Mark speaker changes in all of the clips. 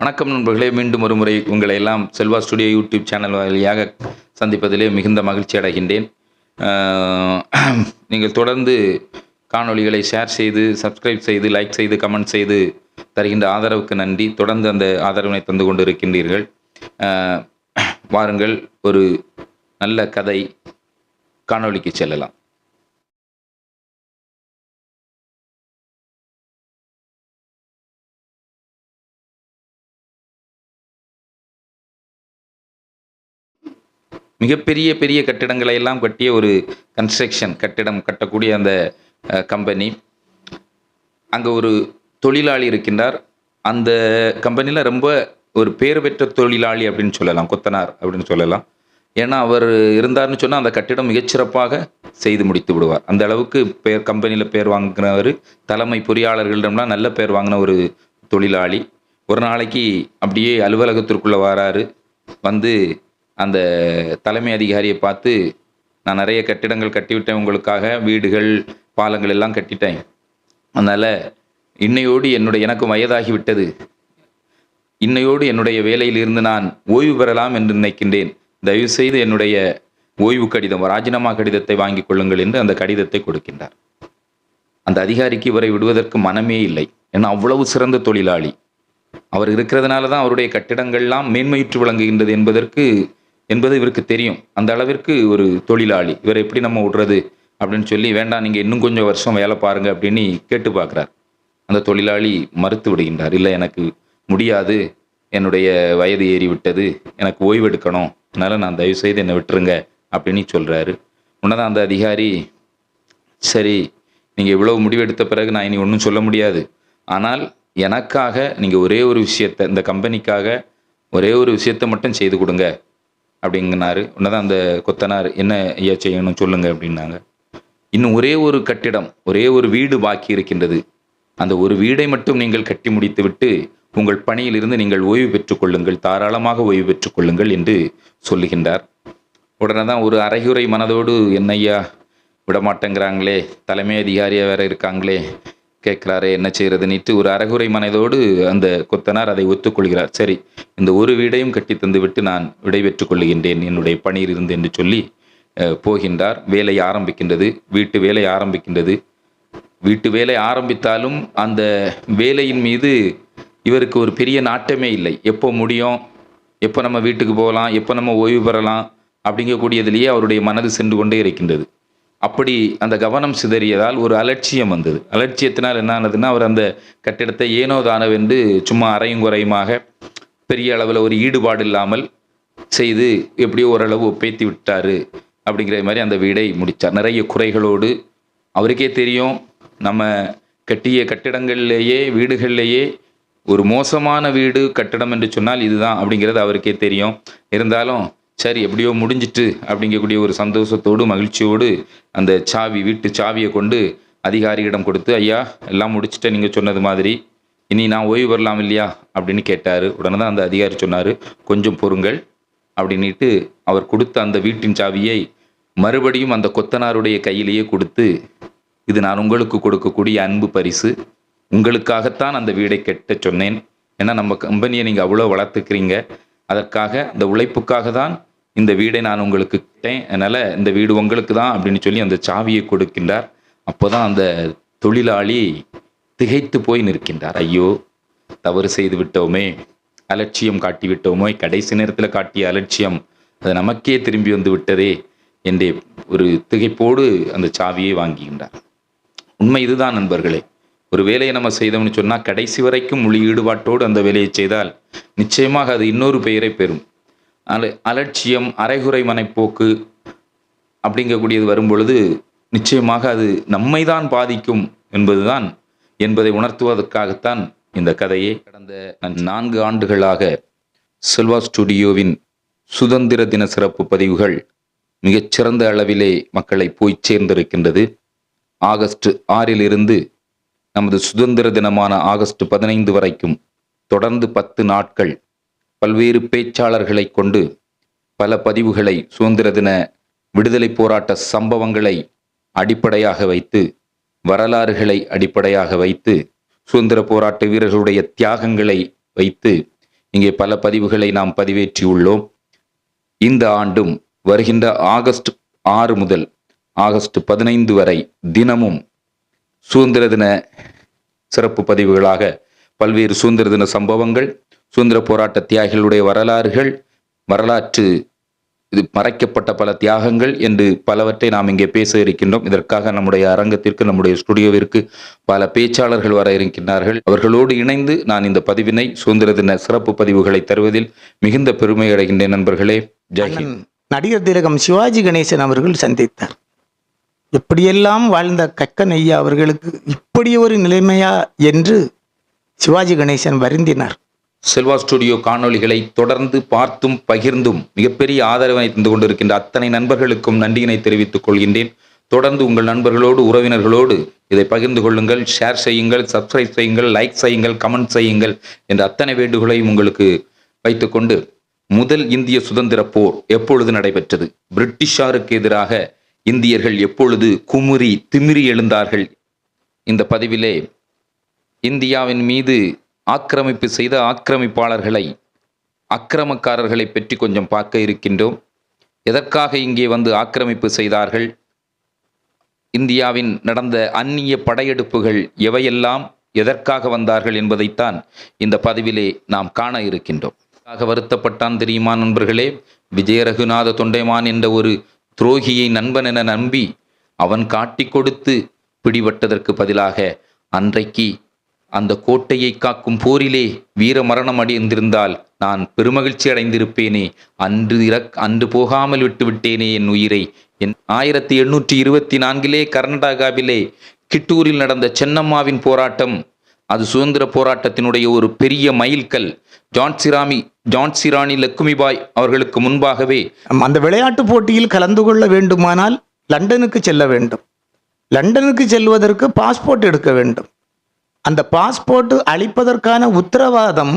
Speaker 1: வணக்கம் நண்பர்களே மீண்டும் ஒரு முறை உங்களை எல்லாம் செல்வா ஸ்டுடியோ யூடியூப் சேனல் வழியாக சந்திப்பதிலே மிகுந்த மகிழ்ச்சி அடைகின்றேன். நீங்கள் தொடர்ந்து காணொளிகளை ஷேர் செய்து சப்ஸ்கிரைப் செய்து லைக் செய்து கமெண்ட் செய்து தருகின்ற ஆதரவுக்கு நன்றி. தொடர்ந்து அந்த ஆதரவினை தந்து கொண்டு இருக்கின்றீர்கள் வாருங்கள் ஒரு நல்ல கதை காணொளிக்கு செல்லலாம். மிகப்பெரிய பெரிய கட்டிடங்களை எல்லாம் கட்டிய ஒரு கன்ஸ்ட்ரக்ஷன் கட்டிடம் கட்டக்கூடிய அந்த கம்பெனி அங்கே ஒரு தொழிலாளி இருக்கின்றார். அந்த கம்பெனியில் ரொம்ப ஒரு பேர் பெற்ற தொழிலாளி அப்படின்னு சொல்லலாம் கொத்தனார் அப்படின்னு சொல்லலாம். ஏன்னா அவர் இருந்தார்னு சொன்னால் அந்த கட்டிடம் மிகச்சிறப்பாக செய்து முடித்து விடுவார். அந்த அளவுக்கு பேர் கம்பெனியில் பேர் வாங்கினவர் தலைமை பொறியாளர்களிடம்லாம் நல்ல பேர் வாங்கின ஒரு தொழிலாளி. ஒரு நாளைக்கு அப்படியே அலுவலகத்திற்குள்ளே வராரு. வந்து அந்த தலைமை அதிகாரியை பார்த்து நான் நிறைய கட்டிடங்கள் கட்டிவிட்டேன் உங்களுக்காக வீடுகள் பாலங்கள் எல்லாம் கட்டிட்டேன். அதனால் இன்னையோடு என்னுடைய எனக்கு வயதாகி விட்டது இன்னையோடு என்னுடைய வேலையிலிருந்து நான் ஓய்வு பெறலாம் என்று நினைக்கின்றேன். தயவுசெய்து என்னுடைய ஓய்வு கடிதம் ராஜினாமா கடிதத்தை வாங்கிக் கொள்ளுங்கள் என்று அந்த கடிதத்தை கொடுக்கின்றார். அந்த அதிகாரிக்கு இவரை விடுவதற்கு மனமே இல்லை. ஏன்னா அவ்வளவு சிறந்த தொழிலாளி. அவர் இருக்கிறதுனால தான் அவருடைய கட்டிடங்கள்லாம் மேன்மையுற்று விளங்குகின்றது என்பதற்கு என்பது இவருக்கு தெரியும். அந்த அளவிற்கு ஒரு தொழிலாளி. இவரை எப்படி நம்ம விடுறது அப்படின்னு சொல்லி வேண்டாம் நீங்கள் இன்னும் கொஞ்சம் வருஷம் வேலை பாருங்கள் அப்படின்னு கேட்டு பார்க்குறார். அந்த தொழிலாளி மறுத்து விடுகின்றார். இல்லை எனக்கு முடியாது. என்னுடைய வயது ஏறி விட்டது எனக்கு ஓய்வெடுக்கணும். அதனால் நான் தயவு செய்து என்னை விட்டுருங்க அப்படின்னு சொல்கிறாரு உன்னதான் அந்த அதிகாரி சரி நீங்கள் இவ்வளவு முடிவெடுத்த பிறகு நான் இனி ஒன்றும் சொல்ல முடியாது. ஆனால் எனக்காக நீங்கள் ஒரே ஒரு விஷயத்தை இந்த கம்பெனிக்காக ஒரே ஒரு விஷயத்தை மட்டும் செய்து கொடுங்க. அப்படிங்கனாரு. உன்னதான் அந்த கொத்தனார் என்ன ஐயா செய்யணும் சொல்லுங்க அப்படின்னாங்க. இன்னும் ஒரே ஒரு கட்டிடம் ஒரே ஒரு வீடு பாக்கி இருக்கின்றது. அந்த ஒரு வீடை மட்டும் நீங்கள் கட்டி முடித்துவிட்டு உங்கள் பணியிலிருந்து நீங்கள் ஓய்வு பெற்றுக்கொள்ளுங்கள் தாராளமாக ஓய்வு பெற்றுக்கொள்ளுங்கள் என்று சொல்லுகின்றார். உடனே தான் ஒரு அரைகுறை மனதோடு என்னையா விடமாட்டேங்கிறாங்களே தலைமை அதிகாரியாக வேற இருக்காங்களே கேட்குறாரு என்ன செய்யறதுன்னுட்டு ஒரு அறகுறை மனதோடு அந்த கொத்தனார் அதை ஒத்துக்கொள்கிறார். சரி இந்த ஒரு வீடையும் கட்டி தந்துவிட்டு நான் விடை கொள்கின்றேன் என்னுடைய பணியில் இருந்து என்று சொல்லி அஹ், போகின்றார். வேலை ஆரம்பிக்கின்றது. வீட்டு வேலை ஆரம்பிக்கின்றது. வீட்டு வேலை ஆரம்பித்தாலும் அந்த வேலையின் மீது இவருக்கு ஒரு பெரிய நாட்டமே இல்லை. எப்போ முடியும்? எப்போ நம்ம வீட்டுக்கு போகலாம்? எப்போ நம்ம ஓய்வு பெறலாம்? அப்படிங்கக்கூடியதிலேயே அவருடைய மனது சென்று கொண்டே இருக்கின்றது. அப்படி அந்த கவனம் சிதறியதால் ஒரு அலட்சியம் வந்தது. அலட்சியத்தினால் என்ன ஆனதுன்னா அவர் அந்த கட்டிடத்தை ஏனோ தானவென்று சும்மா அறையும் குறையுமாக பெரிய அளவில் ஒரு ஈடுபாடு இல்லாமல் செய்து எப்படியோ ஓரளவு ஒப்பேத்தி விட்டார் அப்படிங்கிற மாதிரி அந்த வீடை முடித்தார் நிறைய குறைகளோடு அவருக்கே தெரியும் நம்ம கட்டிய கட்டிடங்கள்லேயே வீடுகள்லேயே ஒரு மோசமான வீடு கட்டிடம் என்று சொன்னால் இதுதான் அப்படிங்கிறது அவருக்கே தெரியும். இருந்தாலும் சரி எப்படியோ முடிஞ்சிட்டு அப்படிங்கக்கூடிய ஒரு சந்தோஷத்தோடு மகிழ்ச்சியோடு அந்த சாவி வீட்டு சாவியை கொண்டு அதிகாரியிடம் கொடுத்து ஐயா எல்லாம் முடிச்சுட்டு நீங்கள் சொன்னது மாதிரி. இனி நான் ஓய்வு வரலாம் இல்லையா? அப்படின்னு கேட்டார். உடனே தான் அந்த அதிகாரி சொன்னார் கொஞ்சம் பொறுங்கள் அப்படின்ட்டு அவர் கொடுத்த அந்த வீட்டின் சாவியை மறுபடியும் அந்த கொத்தனாருடைய கையிலேயே கொடுத்து இது நான் உங்களுக்கு கொடுக்கக்கூடிய அன்பு பரிசு. உங்களுக்காகத்தான் அந்த வீடை கெட்ட சொன்னேன். ஏன்னா நம்ம கம்பெனியை நீங்கள் அவ்வளோ வளர்த்துக்கிறீங்க. அதற்காக அந்த உழைப்புக்காக தான் இந்த வீடை நான் உங்களுக்கு கிட்டேன் அதனால் இந்த வீடு உங்களுக்கு தான் அப்படின்னு சொல்லி அந்த சாவியை கொடுக்கின்றார். அப்போ தான் அந்த தொழிலாளி திகைத்து போய் நிற்கின்றார். ஐயோ தவறு செய்து விட்டோமே அலட்சியம் காட்டி விட்டோமே கடைசி நேரத்தில் காட்டிய அலட்சியம் அது நமக்கே திரும்பி வந்து விட்டதே என்றே ஒரு திகைப்போடு அந்த சாவியை வாங்குகின்றார். உண்மை இதுதான் நண்பர்களே. ஒரு வேலையை நம்ம செய்தோம்னு சொன்னால் கடைசி வரைக்கும் முழு ஈடுபாட்டோடு அந்த வேலையை செய்தால் நிச்சயமாக அது இன்னொரு பெயரை பெறும். அல அலட்சியம் அரைகுறை மனைப்போக்கு அப்படிங்கக்கூடியது வரும்பொழுது நிச்சயமாக அது நம்மை தான் பாதிக்கும் என்பதுதான் என்பதை உணர்த்துவதற்காகத்தான் இந்த கதையை. கடந்த நான்கு ஆண்டுகளாக செல்வா ஸ்டுடியோவின் சுதந்திர தின சிறப்பு பதிவுகள் மிகச்சிறந்த அளவிலே மக்களை போய் சேர்ந்திருக்கின்றது. ஆகஸ்ட் ஆறிலிருந்து நமது சுதந்திர தினமான ஆகஸ்ட் பதினைந்து வரைக்கும் தொடர்ந்து பத்து நாட்கள் பல்வேறு பேச்சாளர்களை கொண்டு பல பதிவுகளை சுதந்திர தின விடுதலை போராட்ட சம்பவங்களை அடிப்படையாக வைத்து வரலாறுகளை அடிப்படையாக வைத்து சுதந்திர போராட்ட வீரர்களுடைய தியாகங்களை வைத்து இங்கே பல பதிவுகளை நாம் பதிவேற்றியுள்ளோம். இந்த ஆண்டும் வருகின்ற ஆகஸ்ட் ஆறு முதல் ஆகஸ்ட் பதினைந்து வரை தினமும் சுதந்திர தின சிறப்பு பதிவுகளாக பல்வேறு சுதந்திர தின சம்பவங்கள் சுதந்திர போராட்ட தியாகிகளுடைய வரலாறுகள் வரலாற்று இது மறைக்கப்பட்ட பல தியாகங்கள் என்று பலவற்றை நாம் இங்கே பேச இருக்கின்றோம். இதற்காக நம்முடைய அரங்கத்திற்கு நம்முடைய ஸ்டுடியோவிற்கு பல பேச்சாளர்கள் வர இருக்கின்றார்கள். அவர்களோடு இணைந்து நான் இந்த பதிவினை சுதந்திர தின சிறப்பு பதிவுகளை தருவதில் மிகுந்த பெருமை அடைகின்றேன் நண்பர்களே. ஜெய்ஹிந்த்
Speaker 2: நடிகர் திலகம் சிவாஜி கணேசன் அவர்கள் சந்தித்தார். எப்படியெல்லாம் வாழ்ந்த கக்கன் ஐயா அவர்களுக்கு இப்படி ஒரு நிலைமையா என்று சிவாஜி கணேசன் வருந்தினார்.
Speaker 1: செல்வா ஸ்டுடியோ காணொளிகளை தொடர்ந்து பார்த்தும் பகிர்ந்தும் மிகப்பெரிய ஆதரவை தந்து கொண்டிருக்கின்ற அத்தனை நண்பர்களுக்கும் நன்றியினை தெரிவித்துக் கொள்கின்றேன். தொடர்ந்து உங்கள் நண்பர்களோடு உறவினர்களோடு இதை பகிர்ந்து கொள்ளுங்கள் ஷேர் செய்யுங்கள் சப்ஸ்கிரைப் செய்யுங்கள் லைக் செய்யுங்கள் கமெண்ட் செய்யுங்கள் என்ற அத்தனை வேண்டுகோளையும் உங்களுக்கு வைத்துக்கொண்டு முதல் இந்திய சுதந்திர போர் எப்பொழுது நடைபெற்றது? பிரிட்டிஷாருக்கு எதிராக இந்தியர்கள் எப்பொழுது குமுறி திமிரி எழுந்தார்கள்? இந்த பதிவிலே இந்தியாவின் மீது ஆக்கிரமிப்பு செய்த ஆக்கிரமிப்பாளர்களை அக்கிரமக்காரர்களை பற்றி கொஞ்சம் பார்க்க இருக்கின்றோம். எதற்காக இங்கே வந்து ஆக்கிரமிப்பு செய்தார்கள்? இந்தியாவின் நடந்த அந்நிய படையெடுப்புகள் எவையெல்லாம் எதற்காக வந்தார்கள் என்பதைத்தான் இந்த பதிவிலே நாம் காண இருக்கின்றோம். ஆக வருத்தப்பட்டான் தெரியுமா நண்பர்களே? விஜய ரகுநாத தொண்டைமான் என்ற ஒரு துரோகியை நண்பன் என நம்பி அவன் காட்டி கொடுத்து பிடிபட்டதற்கு பதிலாக அன்றைக்கு அந்த கோட்டையை காக்கும் போரிலே வீர மரணம் அடைந்திருந்தால் நான் பெருமகிழ்ச்சி அடைந்திருப்பேனே. அன்று இறக் அன்று போகாமல் விட்டுவிட்டேனே என் உயிரை. என் ஆயிரத்தி எண்ணூற்றி இருபத்தி நான்கிலே கர்நாடகாவிலே கிட்டூரில் நடந்த சென்னம்மாவின் போராட்டம். அது சுதந்திர போராட்டத்தினுடைய ஒரு பெரிய மைல்கல். ஜான்சிராமி ஜான்சிராணி லக்குமிபாய் அவர்களுக்கு முன்பாகவே
Speaker 2: அந்த விளையாட்டு போட்டியில் கலந்து கொள்ள வேண்டுமானால் லண்டனுக்கு செல்ல வேண்டும். லண்டனுக்கு செல்வதற்கு பாஸ்போர்ட் எடுக்க வேண்டும். அந்த பாஸ்போர்ட் அளிப்பதற்கான உத்தரவாதம்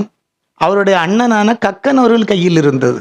Speaker 2: அவருடைய அண்ணனான கக்கன் அவர்கள் கையில் இருந்தது.